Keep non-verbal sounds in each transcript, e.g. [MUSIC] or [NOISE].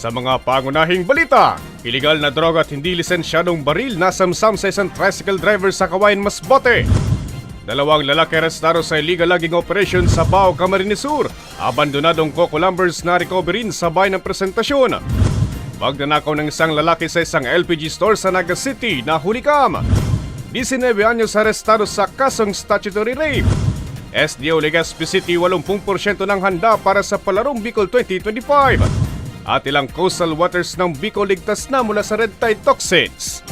Sa mga pangunahing balita, iligal na droga at hindi lisensyadong baril nasamsam sa isang tricycle driver sa Kawayan Masbote. Dalawang lalaki arestado sa illegal logging operation sa Bao, Camarines Sur. Abandonadong Coco Lumbers na recoverin sa bayan ng presentasyon. Magnanakaw ng isang lalaki sa isang LPG store sa Naga City na hulikam. 19 anyos arestado sa kasong statutory rape. SDO Legazpi City 80% ng handa para sa palarong Bicol 2025. At ilang coastal waters ng Bicol ligtas na mula sa red tide toxins.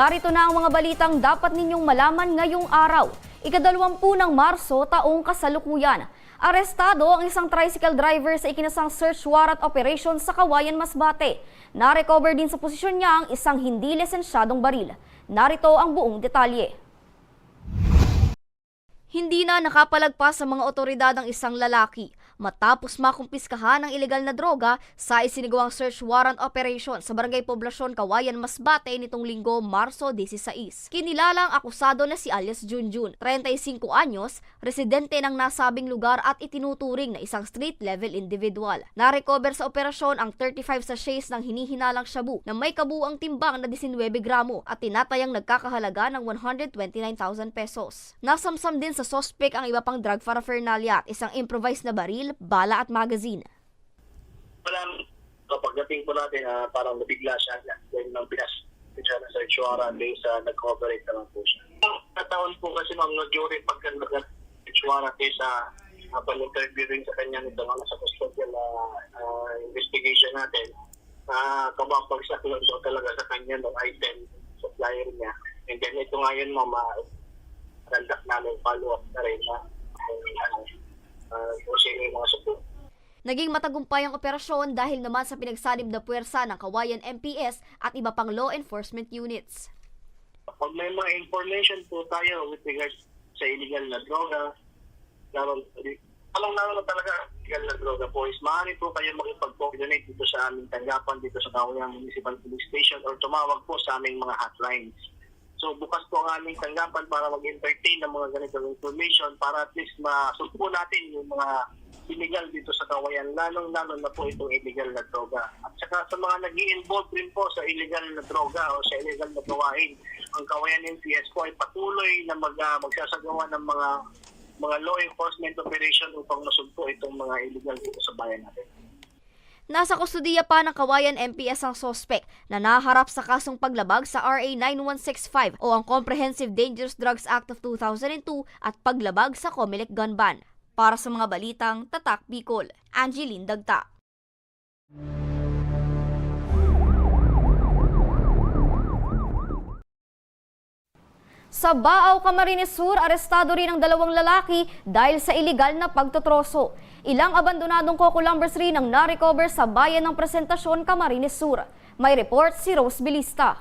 Narito na ang mga balitang dapat ninyong malaman ngayong araw. Ikadalawampu ng Marso taong kasalukuyan. Arestado ang isang tricycle driver sa ikinasang search warrant operation sa Kawayan, Masbate. Na-recover din sa posisyon niya ang isang hindi lisensyadong baril. Narito ang buong detalye. Hindi na nakapalagpas sa mga otoridad ang isang lalaki matapos makumpiskahan ng ilegal na droga sa isinagawang search warrant operation sa Barangay Poblasyon, Kawayan, Masbate nitong linggo, Marso 16. Kinilala ang akusado na si alias Junjun, 35 anyos, residente ng nasabing lugar at itinuturing na isang street-level individual. Na-recover sa operasyon ang 35 sachets ng hinihinalang shabu na may kabuang timbang na 19 gramo at tinatayang nagkakahalaga ng 129,000 pesos. Nasamsam din sa sospek ang iba pang drug paraphernalia at isang improvised na baril, bala at magazine. Walang kapagdating po natin, ah, parang nabigla siya dahil nang pinas siya na sa Ichuara based sa nag-cooperate naman po siya. Nataon po kasi ma'am no during pagka nag-Ichuara sa uh, pag-interview rin sa kanya nito mga sa custodial uh, uh, investigation natin, uh, kabapagsak lang daw talaga sa kanya ng item supplier niya. And then ito ngayon ma'am, uh, conduct namin follow-up na rin na ano, uh, kung sino yung mga support Naging matagumpay ang operasyon dahil naman sa pinagsanib na puwersa ng Kawayan MPS at iba pang law enforcement units. Pag may mga information po tayo with regards sa illegal na droga, alam naman na talaga illegal na droga po is maaari po kayo makipag-coordinate dito sa aming tanggapan dito sa Kauyang Municipal Police Station or tumawag po sa aming mga hotlines. So bukas po ang aming tanggapan para mag-entertain ng mga ganitong information para at least masugpo natin yung mga illegal dito sa kawayan, lalong-lalo na po itong illegal na droga. At saka sa mga nag involve rin po sa illegal na droga o sa illegal na gawain, ang kawayan NPS po ay patuloy na mag, ah, magsasagawa ng mga mga law enforcement operation upang masugpo itong mga illegal dito sa bayan natin. Nasa kustudiya pa ng Kawayan MPS ang sospek na naharap sa kasong paglabag sa RA 9165 o ang Comprehensive Dangerous Drugs Act of 2002 at paglabag sa Comelec Gun Ban. Para sa mga balitang Tatak Bicol, Angeline Dagta. Sa Baaw, Camarines Sur, arestado rin ang dalawang lalaki dahil sa iligal na pagtotroso. Ilang abandonadong Coco Lumbers rin ang na-recover sa bayan ng presentasyon Camarines Sur. May report si Rose Bilista.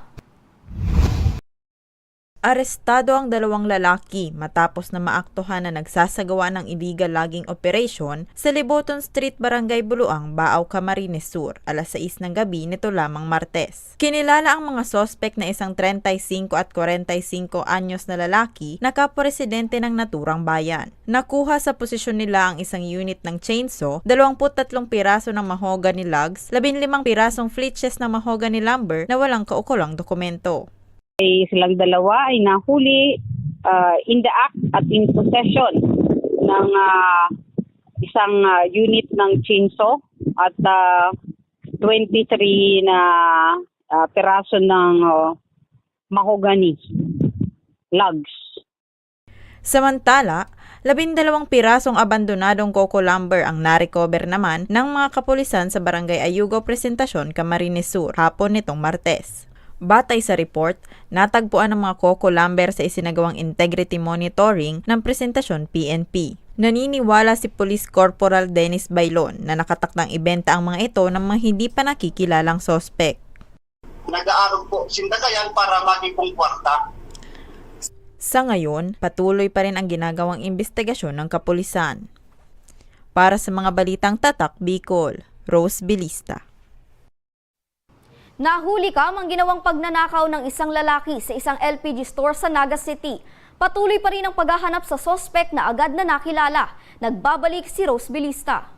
Arestado ang dalawang lalaki matapos na maaktuhan na nagsasagawa ng illegal logging operation sa Liboton Street, Barangay Buluang, Baaw, Camarines Sur, alas 6 ng gabi nito lamang Martes. Kinilala ang mga sospek na isang 35 at 45 anyos na lalaki na kapresidente ng naturang bayan. Nakuha sa posisyon nila ang isang unit ng chainsaw, 23 piraso ng mahogany logs, 15 pirasong flitches ng mahogany lumber na walang kaukulang dokumento. Ay silang dalawa ay nahuli uh, in the act at in possession ng uh, isang uh, unit ng chainsaw at uh, 23 na uh, peraso ng uh, mahogany logs. Samantala, labindalawang pirasong abandonadong coco lumber ang narecover naman ng mga kapulisan sa Barangay Ayugaw Presentasyon, Camarines Sur, hapon nitong Martes. Batay sa report, natagpuan ang mga coco lumber sa isinagawang integrity monitoring ng presentasyon PNP. Naniniwala si Police Corporal Dennis Bailon na nakatakdang ibenta ang mga ito ng mga hindi pa nakikilalang sospek. Nag-aaral po sindagayan para maging kwarta. Sa ngayon, patuloy pa rin ang ginagawang investigasyon ng kapulisan. Para sa mga balitang tatak Bicol, Rose Bilista. Nahuli ka mang ginawang pagnanakaw ng isang lalaki sa isang LPG store sa Naga City. Patuloy pa rin ang paghahanap sa sospek na agad na nakilala. Nagbabalik si Rose Bilista.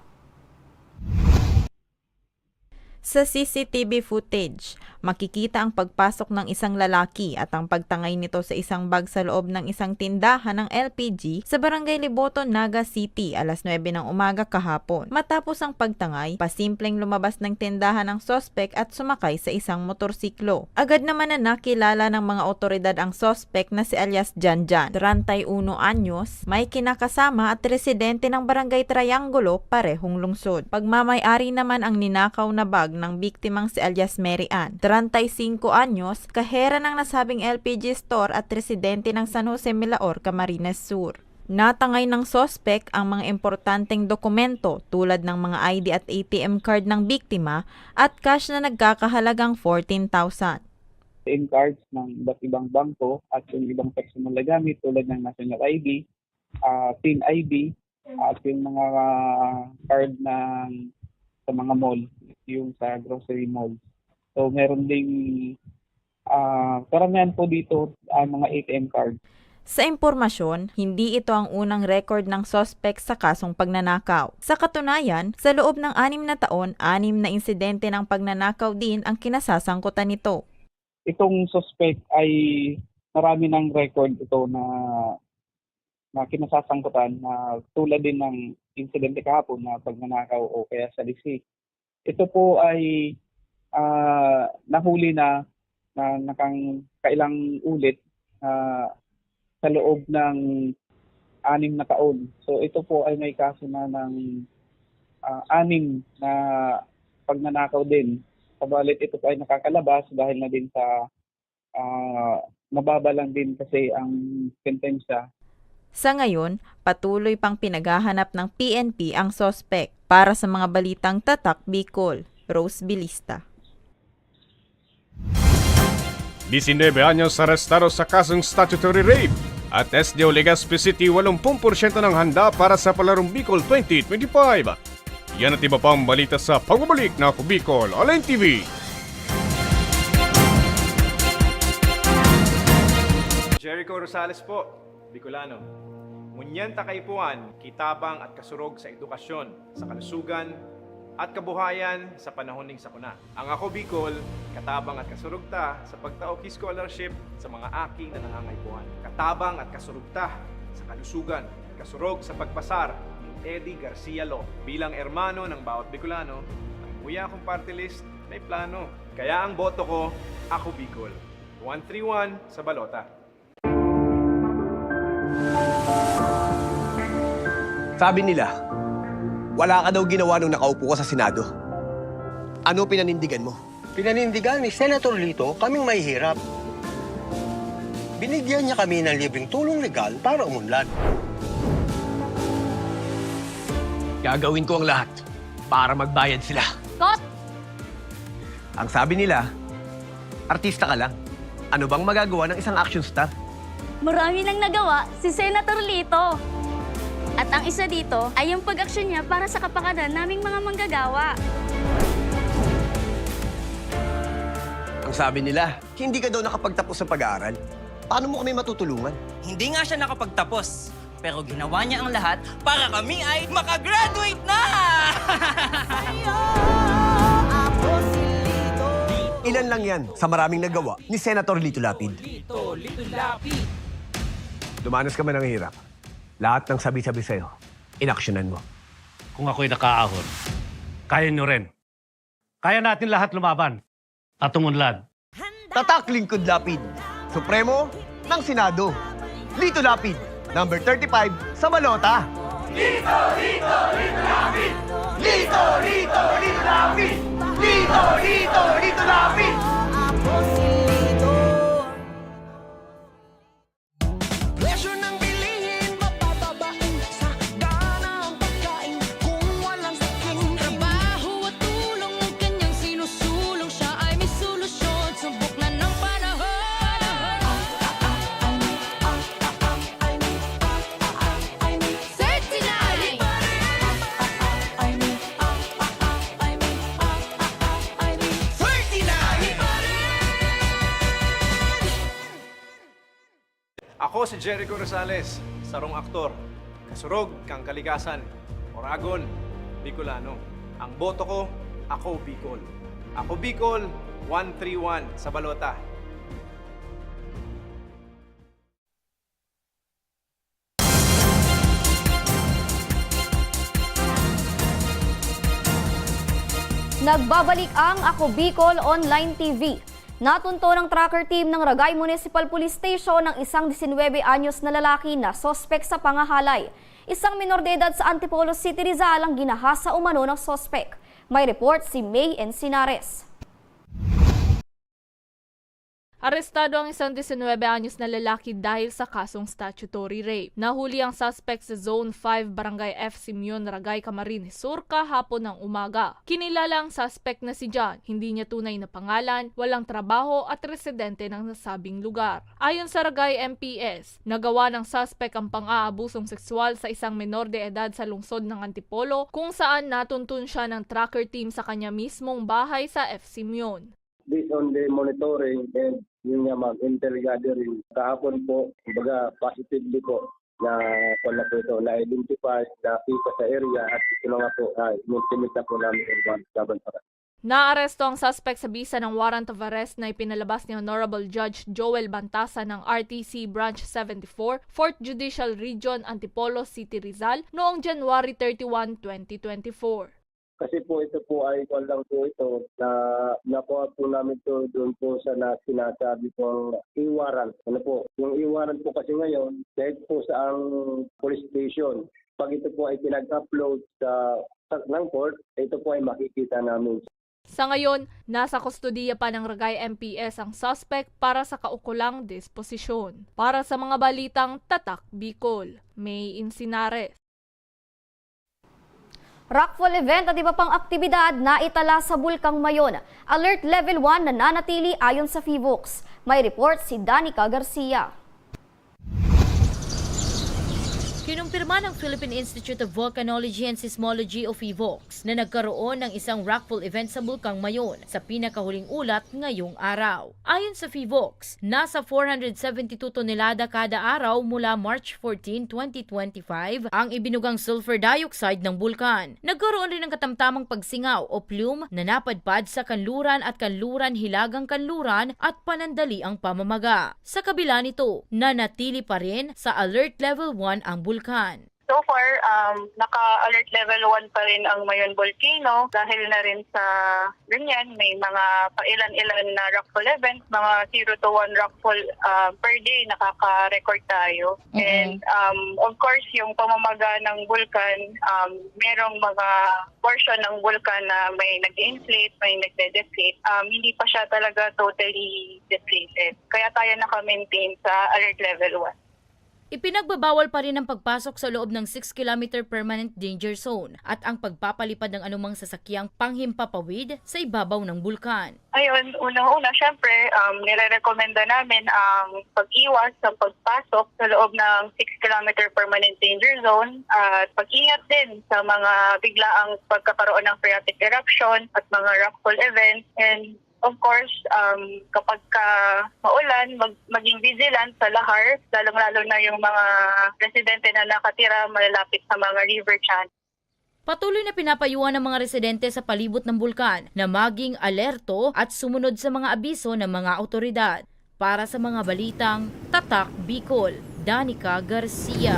Sa CCTV footage, makikita ang pagpasok ng isang lalaki at ang pagtangay nito sa isang bag sa loob ng isang tindahan ng LPG sa Barangay Liboton, Naga City alas 9 ng umaga kahapon. Matapos ang pagtangay, pasimpleng lumabas ng tindahan ng sospek at sumakay sa isang motorsiklo. Agad naman na nakilala ng mga otoridad ang sospek na si alias Janjan, 31 anyos, may kinakasama at residente ng Barangay Triangulo, parehong lungsod. Pagmamayari naman ang ninakaw na bag ng biktimang si alias Mary Ann, 35 anyos, kahera ng nasabing LPG store at residente ng San Jose Milaor, Camarines Sur. Natangay ng sospek ang mga importanteng dokumento tulad ng mga ID at ATM card ng biktima at cash na nagkakahalagang 14,000. ATM cards ng iba't ibang bangko at yung ibang personal na gamit tulad ng national ID, uh, PIN ID, at yung mga ah, card ng sa mga mall, yung sa grocery mall. So meron ding ah karamihan po dito ang mga ATM card. Sa impormasyon, hindi ito ang unang record ng sospek sa kasong pagnanakaw. Sa katunayan, sa loob ng anim na taon, anim na insidente ng pagnanakaw din ang kinasasangkutan nito. Itong suspect ay marami ng record ito na na kinasasangkutan na tulad din ng insidente kahapon na pagnanakaw o kaya sa DC. Ito po ay ah, nahuli na na nakang kailang ulit ah, sa loob ng anim na taon. So ito po ay may kaso na ng ah, anim na pagnanakaw din. Kabalit ito po ay nakakalabas dahil na din sa ah, mababa lang din kasi ang sentensya Sa ngayon, patuloy pang pinaghahanap ng PNP ang sospek. Para sa mga balitang tatak Bicol, Rose Bilista. 19 anyos arestado sa kasong statutory rape. At SDO Legazpi City 80% ng handa para sa Palarong Bicol 2025. Yan at iba pang balita sa pagbabalik na ako Bicol Online TV. Jericho Rosales po, Bicolano. Munyan takaipuan, kitabang at kasurog sa edukasyon, sa kalusugan, at kabuhayan sa panahon ng sakuna. Ang ako Bicol, katabang at kasurog ta sa pagtaoki scholarship sa mga aki na nangangaipuan. Katabang at kasurog ta sa kalusugan, kasurog sa pagpasar ni Eddie Garcia Lo. Bilang ermano ng bawat Bicolano, ang kuya kong party list may plano. Kaya ang boto ko, ako Bicol. 131 sa balota. Sabi nila, wala ka daw ginawa nung nakaupo ka sa Senado. Ano pinanindigan mo? Pinanindigan ni Senator Lito kaming may hirap. Binigyan niya kami ng libreng tulong legal para umunlad. Gagawin ko ang lahat para magbayad sila. Kot! Ang sabi nila, artista ka lang. Ano bang magagawa ng isang action star? Marami nang nagawa si Senator Lito. At ang isa dito ay yung pag-aksyon niya para sa kapakanan naming mga manggagawa. Ang sabi nila, hindi ka daw nakapagtapos sa pag-aaral. Paano mo kami matutulungan? Hindi nga siya nakapagtapos. Pero ginawa niya ang lahat para kami ay makagraduate na! [LAUGHS] Ilan lang yan sa maraming nagawa ni Senator Lito Lapid. Dumanas ka man ng hirap. Lahat ng sabi-sabi sa'yo, inaksyonan mo. Kung ako'y nakaahon, kaya nyo rin. Kaya natin lahat lumaban at umunlad. Tatak Lingkod Lapid, Supremo ng Senado. Lito Lapid, number 35 sa Balota. Lito, Lito, Lito Lapid! Lito, Lito, Lito Lapid! Lito, Lito, Lito Lapid! Presyo ng bilihin, mapapabain Jericho Rosales, sarong aktor, kasurog kang kalikasan, Oragon, Bicolano. Ang boto ko, ako Bicol. Ako Bicol, 131 sa balota. Nagbabalik ang Ako Bicol Online TV. Natunto ng tracker team ng Ragay Municipal Police Station ng isang 19 anyos na lalaki na sospek sa pangahalay. Isang minor de edad sa Antipolo City, Rizal ang ginahasa umano ng sospek. May report si May Encinares. Arestado ang isang 19 anyos na lalaki dahil sa kasong statutory rape. Nahuli ang suspect sa Zone 5 Barangay F. Simeon Ragay Camarines Sur kahapon ng umaga. Kinilala ang suspect na si John. Hindi niya tunay na pangalan, walang trabaho at residente ng nasabing lugar. Ayon sa Ragay MPS, nagawa ng suspect ang pang-aabusong sexual sa isang menor de edad sa lungsod ng Antipolo kung saan natuntun siya ng tracker team sa kanya mismong bahay sa F. Simeon. Based on the monitoring and yun nga ma'am, intel gathering. Kahapon po, kumbaga positively po na kung na po ito, na-identify, nakita sa area at ito na nga po, uh, intimate na po namin yung laban para. Naaresto ang suspect sa bisa ng warrant of arrest na ipinalabas ni Honorable Judge Joel Bantasa ng RTC Branch 74, 4th Judicial Region, Antipolo City, Rizal noong January 31, 2024. Kasi po ito po ay kung lang po ito na nakuha po namin to doon po sa na sinasabi pong e-warrant. Ano po, yung e-warrant po kasi ngayon, dahil po sa ang police station, pag ito po ay pinag-upload sa, sa ng court, ito po ay makikita namin Sa ngayon, nasa kustodiya pa ng Ragay MPS ang suspect para sa kaukulang disposisyon. Para sa mga balitang Tatak Bicol, May Insinares. Rockfall event at iba pang aktibidad na itala sa Bulkang Mayon. Alert Level 1 na nanatili ayon sa FIVOX. May report si Danica Garcia. Kinumpirma ng Philippine Institute of Volcanology and Seismology o PHIVOLCS na nagkaroon ng isang rockfall event sa Bulkang Mayon sa pinakahuling ulat ngayong araw. Ayon sa PHIVOLCS, nasa 472 tonelada kada araw mula March 14, 2025 ang ibinugang sulfur dioxide ng bulkan. Nagkaroon rin ng katamtamang pagsingaw o plume na napadpad sa kanluran at kanluran hilagang kanluran at panandali ang pamamaga. Sa kabila nito, nanatili pa rin sa alert level 1 ang bulkan. So far, um, naka-alert level 1 pa rin ang Mayon Volcano dahil na rin sa ganyan, may mga pailan-ilan na rockfall events, mga 0 to 1 rockfall uh, per day nakaka-record tayo. And um, of course, yung pamamaga ng vulkan, um, merong mga portion ng vulkan na may nag-inflate, may nagde-deflate. Um, hindi pa siya talaga totally deflated. Kaya tayo naka-maintain sa alert level 1. Ipinagbabawal pa rin ang pagpasok sa loob ng 6 km permanent danger zone at ang pagpapalipad ng anumang sasakyang panghimpapawid sa ibabaw ng bulkan. Ayun, unang-una, syempre, um, nire-recommenda namin ang pag-iwas sa pagpasok sa loob ng 6 km permanent danger zone at pag-ingat din sa mga biglaang pagkakaroon ng phreatic eruption at mga rockfall events and Of course, um, kapag ka maulan, mag, maging vigilant sa lahar, lalong-lalo na yung mga residente na nakatira malalapit sa mga river channel. Patuloy na pinapayuhan ng mga residente sa palibot ng bulkan na maging alerto at sumunod sa mga abiso ng mga autoridad. Para sa mga balitang Tatak Bicol, Danica Garcia.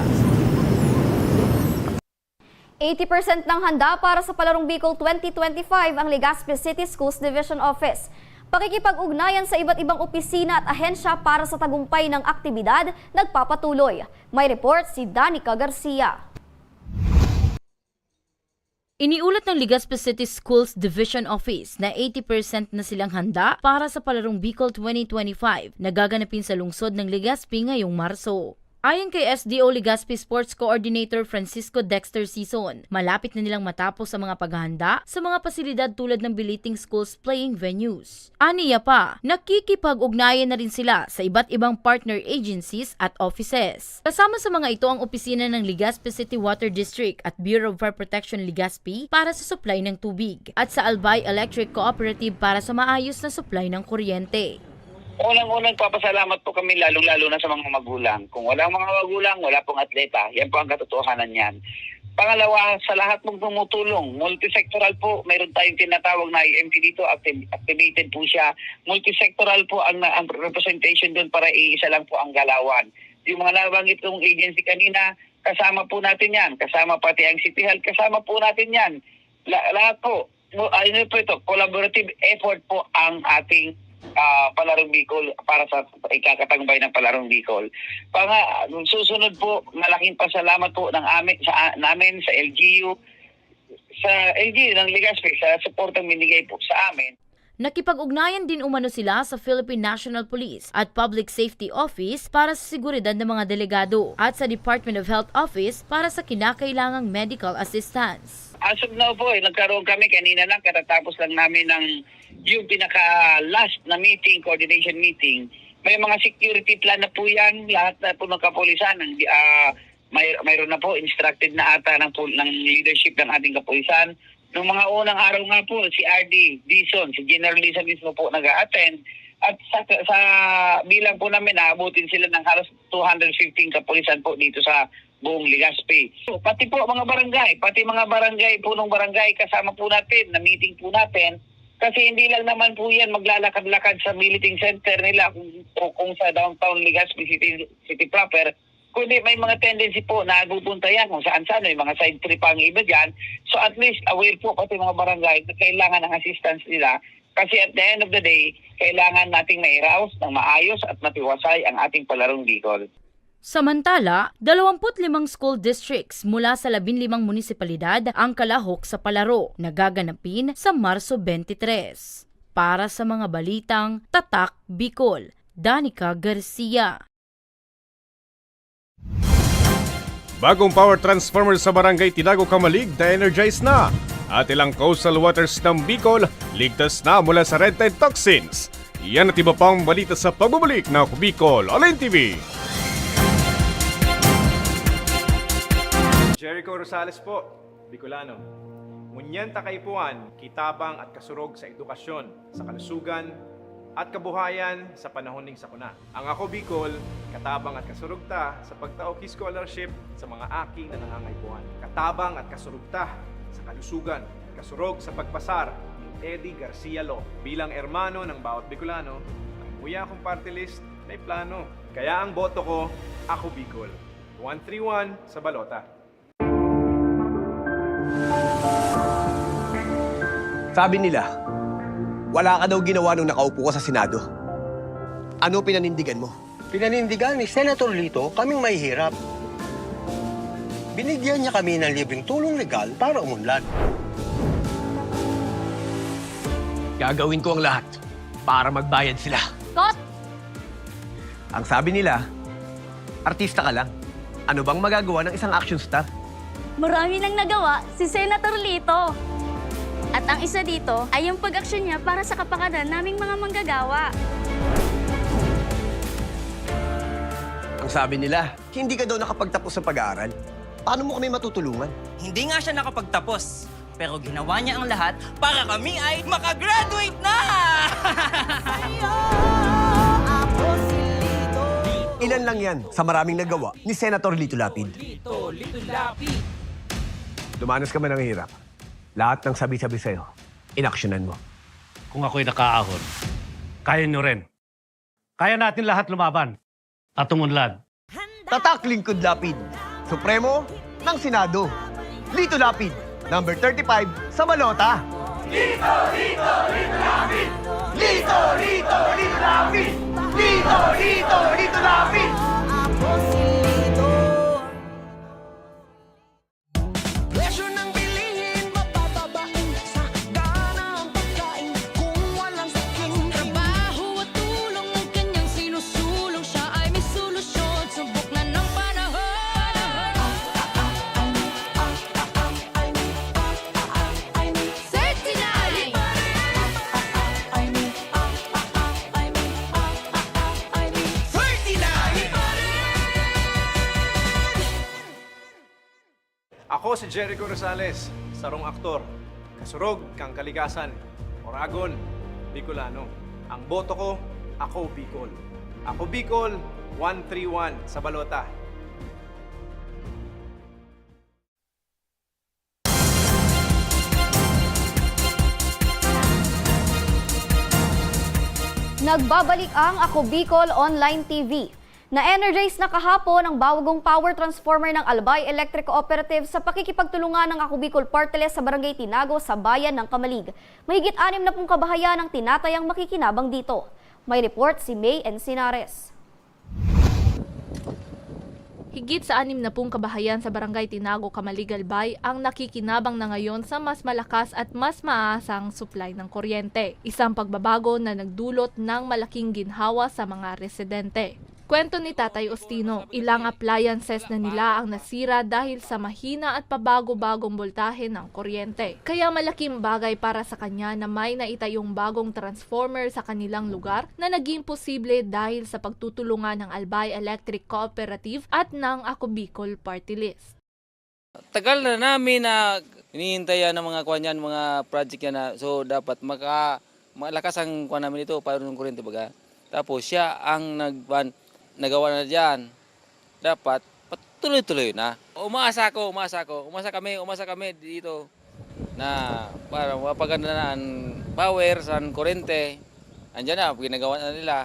80% ng handa para sa Palarong Bicol 2025 ang Legazpi City Schools Division Office. Pakikipag-ugnayan sa iba't ibang opisina at ahensya para sa tagumpay ng aktibidad nagpapatuloy. May report si Danica Garcia. Iniulat ng Legazpi City Schools Division Office na 80% na silang handa para sa Palarong Bicol 2025 na gaganapin sa lungsod ng Legazpi ngayong Marso. Ayon kay SDO Legazpi Sports Coordinator Francisco Dexter Sison, malapit na nilang matapos sa mga paghahanda sa mga pasilidad tulad ng Biliting Schools playing venues. Aniya pa, nakikipag-ugnayan na rin sila sa iba't ibang partner agencies at offices. Kasama sa mga ito ang opisina ng Legazpi City Water District at Bureau of Fire Protection Legazpi para sa supply ng tubig at sa Albay Electric Cooperative para sa maayos na supply ng kuryente. Unang-unang papasalamat po kami lalong-lalo na sa mga magulang. Kung walang mga magulang, wala pong atleta. Yan po ang katotohanan niyan. Pangalawa, sa lahat mong tumutulong, multisectoral po, mayroon tayong tinatawag na IMP dito, activated po siya. Multisectoral po ang, ang representation doon para iisa lang po ang galawan. Yung mga nabanggit kong agency kanina, kasama po natin yan. Kasama pati ang City Health, kasama po natin yan. La- lahat po, ano po ito, collaborative effort po ang ating ah, Palarong Bicol para sa ikakatagumpay ng Palarong Bicol. Panga, susunod po, malaking pasalamat po ng amin, sa, namin sa LGU, sa LGU ng Ligaspi, sa suportang binigay po sa amin. Nakipag-ugnayan din umano sila sa Philippine National Police at Public Safety Office para sa seguridad ng mga delegado at sa Department of Health Office para sa kinakailangang medical assistance. As of now po, eh, nagkaroon kami kanina lang, katatapos lang namin ng yung pinaka-last na meeting, coordination meeting. May mga security plan na po yan, lahat na po ng kapulisan. Ah, may, mayroon na po, instructed na ata ng, ng leadership ng ating kapulisan. Noong mga unang araw nga po, si RD Dison, si General Lisa mismo po nag-attend. At sa, sa bilang po namin, naabutin sila ng halos 215 kapulisan po dito sa buong Legazpi. So, pati po mga barangay, pati mga barangay, punong barangay, kasama po natin, na meeting po natin. Kasi hindi lang naman po yan maglalakad-lakad sa meeting center nila kung, kung sa downtown Legazpi City, City proper. Kundi may mga tendency po na pupunta yan kung saan saan, may mga side trip ang iba dyan. So at least aware po pati mga barangay na kailangan ng assistance nila. Kasi at the end of the day, kailangan nating mairaos ng maayos at matiwasay ang ating palarong Bicol. Samantala, 25 school districts mula sa 15 munisipalidad ang kalahok sa palaro na gaganapin sa Marso 23. Para sa mga balitang Tatak Bicol, Danica Garcia. Bagong power transformer sa barangay Tidago Kamalig na energize na. At ilang coastal waters ng Bicol ligtas na mula sa red tide toxins. Yan at iba pang balita sa pagbabalik ng Bicol Online TV. Jericho Rosales po, Bicolano. Ngunyan takaypuan, kitabang at kasurog sa edukasyon, sa kalusugan, at kabuhayan sa panahon ning sakuna. Ang ako Bicol, katabang at kasurog ta sa pagtaoki scholarship sa mga aki na nangangaypuan. Katabang at kasurog ta sa kalusugan, kasurog sa pagpasar ni Eddie Garcia Lo. Bilang ermano ng bawat Bicolano, ang buya kong party list may plano. Kaya ang boto ko, ako Bicol. 131 sa balota. Sabi nila, wala ka daw ginawa nung nakaupo ka sa Senado. Ano pinanindigan mo? Pinanindigan ni Senator Lito kaming mahihirap. Binigyan niya kami ng libreng tulong legal para umunlad. Gagawin ko ang lahat para magbayad sila. Kot! Ang sabi nila, artista ka lang. Ano bang magagawa ng isang action star? Marami nang nagawa si Senator Lito. At ang isa dito ay yung pag-aksyon niya para sa kapakanan naming mga manggagawa. Ang sabi nila, hindi ka daw nakapagtapos sa pag-aaral. Paano mo kami matutulungan? Hindi nga siya nakapagtapos, pero ginawa niya ang lahat para kami ay makagraduate na! Ilan lang yan sa maraming nagawa ni Senator Lito Lapid. Dumanas ka man ng hirap. Lahat ng sabi-sabi sa'yo, inaksyonan mo. Kung ako'y nakaahon, kaya nyo rin. Kaya natin lahat lumaban at umunlad. Tatak Lingkod Lapid, Supremo ng Senado. Lito Lapid, number 35 sa balota. Lito, Lito, Lito Lapid! Lito, Lito, Lito Lapid! Lito, Lito, Lito Lapid! Ako si Jericho Rosales, sarong aktor. Kasurog kang kalikasan. Oragon, Bicolano. Ang boto ko, Ako Bicol. Ako Bicol, 131 sa balota. Nagbabalik ang Ako Bicol Online TV. Na-energize na kahapon ang bawagong power transformer ng Albay Electric Cooperative sa pakikipagtulungan ng Ako Bicol Parteles sa Barangay Tinago sa bayan ng Kamalig. Mahigit anim na pong kabahayan ang tinatayang makikinabang dito. May report si May Encinares. Higit sa anim na pong kabahayan sa Barangay Tinago, Kamaligalbay ang nakikinabang na ngayon sa mas malakas at mas maasang supply ng kuryente. Isang pagbabago na nagdulot ng malaking ginhawa sa mga residente. Kwento ni Tatay Ostino, ilang appliances na nila ang nasira dahil sa mahina at pabago-bagong voltahe ng kuryente. Kaya malaking bagay para sa kanya na may naitayong bagong transformer sa kanilang lugar na naging posible dahil sa pagtutulungan ng Albay Electric Cooperative at ng Ako Bicol Party List. tagal na namin na hinihintay ng mga kwan yan, mga project yan na so dapat maka malakas ang kwan namin ito para ng kuryente baga. Tapos siya ang nagban nagawa na diyan. Dapat patuloy-tuloy na. Umaasa ako, umaasa ako. Umasa kami, umasa kami dito na para mapaganda na ang power sa kuryente. Andiyan na, ginagawa na nila.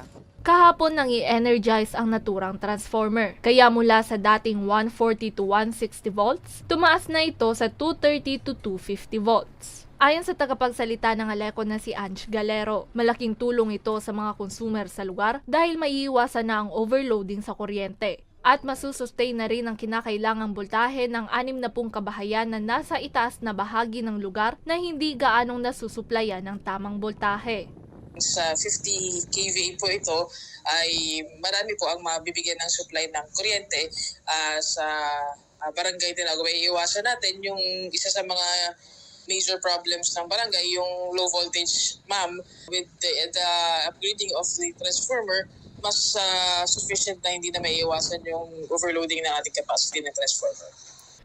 Kahapon nang i-energize ang naturang transformer. Kaya mula sa dating 140 to 160 volts, tumaas na ito sa 230 to 250 volts. Ayon sa tagapagsalita ng Aleco na si Ange Galero, malaking tulong ito sa mga consumer sa lugar dahil maiiwasan na ang overloading sa kuryente. At masusustain na rin ang kinakailangang voltahe ng 60 kabahayan na nasa itaas na bahagi ng lugar na hindi gaanong nasusuplayan ng tamang voltahe. sa 50 kVA po ito ay marami po ang mabibigyan ng supply ng kuryente ah, sa ah, barangay Tinago. May iwasan natin yung isa sa mga major problems ng barangay, yung low voltage ma'am. With the, the upgrading of the transformer, mas ah, sufficient na hindi na may iwasan yung overloading ng ating capacity ng transformer.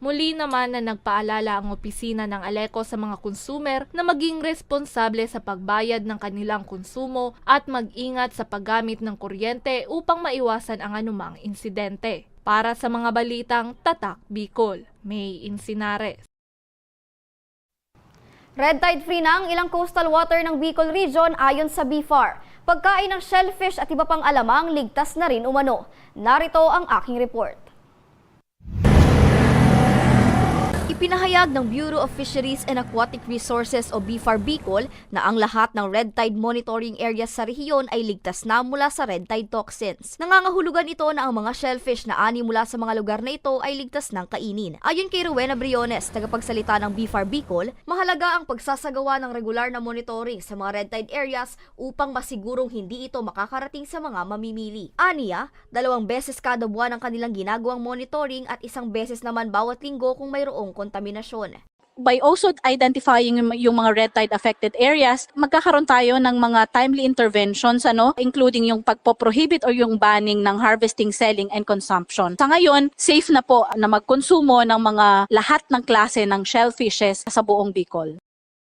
Muli naman na nagpaalala ang opisina ng Aleco sa mga konsumer na maging responsable sa pagbayad ng kanilang konsumo at mag-ingat sa paggamit ng kuryente upang maiwasan ang anumang insidente. Para sa mga balitang Tatak Bicol, May Insinares. Red tide free na ang ilang coastal water ng Bicol Region ayon sa BFAR. Pagkain ng shellfish at iba pang alamang ligtas na rin umano. Narito ang aking report. Ipinahayag ng Bureau of Fisheries and Aquatic Resources o BFAR Bicol na ang lahat ng red tide monitoring areas sa rehiyon ay ligtas na mula sa red tide toxins. Nangangahulugan ito na ang mga shellfish na ani mula sa mga lugar na ito ay ligtas ng kainin. Ayon kay Rowena Briones, tagapagsalita ng BFAR Bicol, mahalaga ang pagsasagawa ng regular na monitoring sa mga red tide areas upang masigurong hindi ito makakarating sa mga mamimili. Aniya, dalawang beses kada buwan ang kanilang ginagawang monitoring at isang beses naman bawat linggo kung mayroong kontaminasyon. by also identifying yung- mga red tide affected areas, magkakaroon tayo ng mga timely interventions ano, including yung pagpo-prohibit or yung banning ng harvesting, selling and consumption. Sa ngayon, safe na po na magkonsumo ng mga lahat ng klase ng shellfishes sa buong Bicol.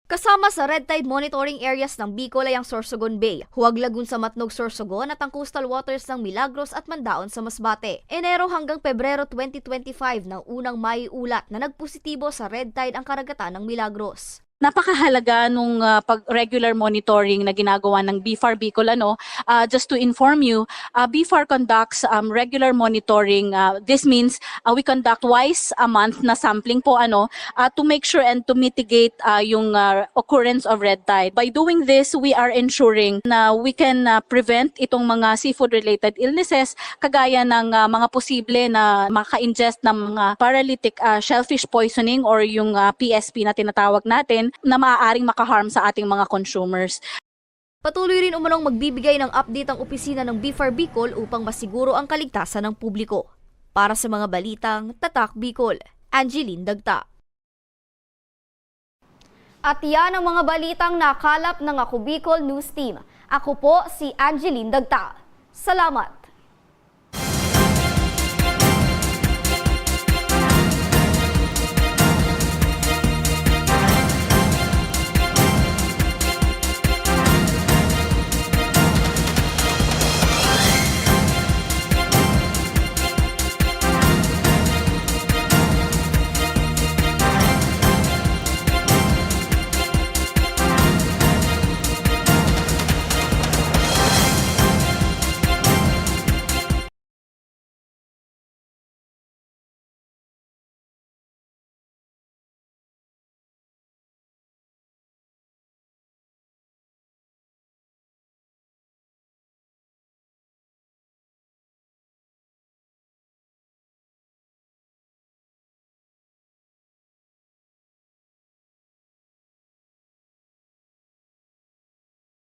Kasama sa red tide monitoring areas ng Bicol ay ang Sorsogon Bay, Huwag Lagoon sa Matnog, Sorsogon at ang coastal waters ng Milagros at Mandaon sa Masbate. Enero hanggang Pebrero 2025 nang unang maiulat na nagpositibo sa red tide ang karagatan ng Milagros. Napakahalaga nung uh, pag regular monitoring na ginagawa ng BFAR Bicol ano uh, just to inform you uh, BFAR conducts um, regular monitoring uh, this means uh, we conduct twice a month na sampling po ano uh, to make sure and to mitigate uh, yung uh, occurrence of red tide. By doing this we are ensuring na we can uh, prevent itong mga seafood related illnesses kagaya ng uh, mga posible na maka-ingest ng mga paralytic uh, shellfish poisoning or yung uh, PSP na tinatawag natin na maaaring makaharm sa ating mga consumers. Patuloy rin umunong magbibigay ng update ang opisina ng BFAR Bicol upang masiguro ang kaligtasan ng publiko. Para sa mga balitang Tatak Bicol, Angeline Dagta. At yan ang mga balitang nakalap ng Ako Bicol News Team. Ako po si Angeline Dagta. Salamat!